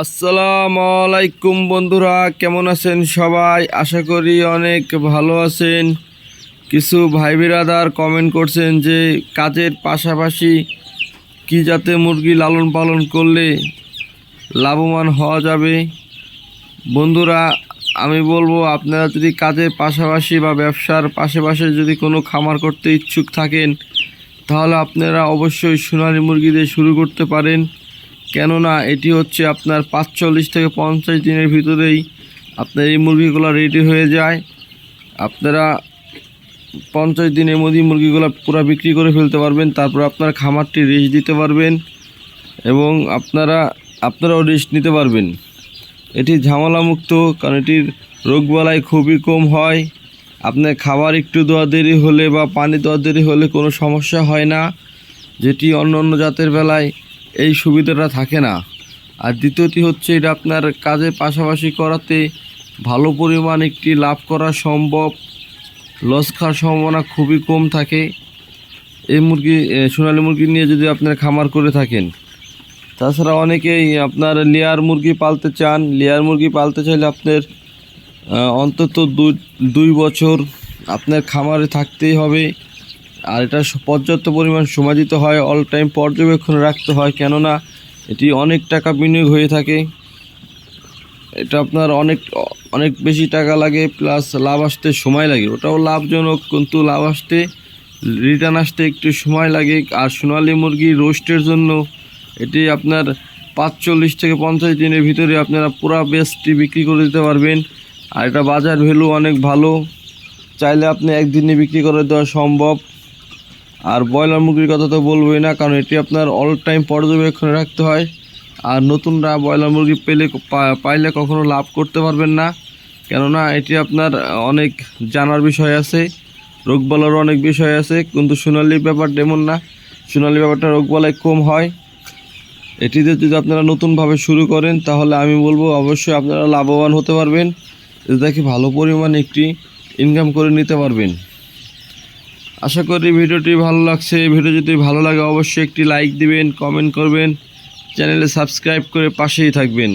আসসালামু আলাইকুম বন্ধুরা, কেমন আছেন সবাই? আশা করি অনেক ভালো আছেন। কিছু ভাই বিরাদার কমেন্ট করছেন যে, কাজের পাশাপাশি কি জাতে মুরগি লালন পালন করলে লাভবান হওয়া যাবে? বন্ধুরা, আমি বলব, আপনারা যদি কাজের পাশাপাশি বা ব্যবসার পাশাপাশি যদি কোনো খামার করতে ইচ্ছুক থাকেন, তাহলে আপনারা অবশ্যই সোনালী মুরগি দিয়ে শুরু করতে পারেন। কেননা এটি হচ্ছে আপনার পাঁচচল্লিশ থেকে পঞ্চাশ দিনের ভিতরেই আপনার এই মুরগিগুলো রেডি হয়ে যায়। আপনারা পঞ্চাশ দিনের মধ্যে মুরগিগুলো পুরো বিক্রি করে ফেলতে পারবেন, তারপর আপনার খামারটি রেস্ট দিতে পারবেন এবং আপনারা, আপনারাও রেস্ট নিতে পারবেন। এটি ঝামেলামুক্ত, কারণ এটির রোগবালাই খুবই কম হয়। আপনার খাবার একটু দেওয়া দেরি হলে বা পানি দেওয়া দেরি হলে কোনো সমস্যা হয় না। যেটি অন্য অন্য জাতের বেলায় এই সুবিধাটা থাকে না। আর দ্বিতীয়টি হচ্ছে এটা আপনার কাজের পাশাপাশি করাতে ভালো পরিমাণ একটি লাভ করা সম্ভব। লস খাওয়ার সম্ভাবনা খুবই কম থাকে। এই মুরগি সোনালী মুরগি নিয়ে যদি আপনার খামার করে থাকেন। তাছাড়া অনেকেই আপনার লেয়ার মুরগি পালতে চান। লেয়ার মুরগি পালতে চাইলে আপনার অন্তত দুই বছর আপনার খামারে থাকতেই হবে। আর এটা পর্যাপ্ত পরিমাণ সময় দিতে হয় অল টাইম পর্যবেক্ষণ রাখতে হয়, কেননা এটি অনেক টাকা বিনিয়োগ হয়ে থাকে। এটা আপনার অনেক অনেক বেশি টাকা লাগে প্লাস লাভ আসতে সময় লাগে। ওটাও লাভজনক, কিন্তু লাভ আসতে রিটার্ন আসতে একটু সময় লাগে। আর সোনালী মুরগি রোস্টের জন্য এটি আপনার পাঁচচল্লিশ থেকে পঞ্চাশ দিনের ভিতরে আপনারা পুরা বেস্টটি বিক্রি করে দিতে পারবেন। আর এটা বাজার ভ্যালু অনেক ভালো। চাইলে আপনি একদিনে বিক্রি করে দেওয়া সম্ভব। আর ব্রয়লার মুরগির কথা তো বলবোই না, কারণ এটি আপনার অল টাইম পর্যবেক্ষণে রাখতে হয়। আর নতুনরা ব্রয়লার মুরগি পেলে পাইলে কখনো লাভ করতে পারবেন না, কেননা এটি আপনার অনেক জানার বিষয় আছে রোগবালারও অনেক বিষয় আছে, কিন্তু সোনালি ব্যাপারটা এমন না, সোনালি ব্যাপারটা রোগবালাই কম হয়। এটিতে যদি আপনারা নতুনভাবে শুরু করেন, তাহলে আমি বলব অবশ্যই আপনারা লাভবান হতে পারবেন, এতে দেখি ভালো পরিমাণ একটি ইনকাম করে নিতে পারবেন। আশা করি ভিডিওটি ভালো লাগছে। ভিডিও যদি ভালো লাগে, অবশ্যই একটি লাইক দিবেন কমেন্ট করবেন। চ্যানেলে সাবস্ক্রাইব করে পাশেই থাকবেন।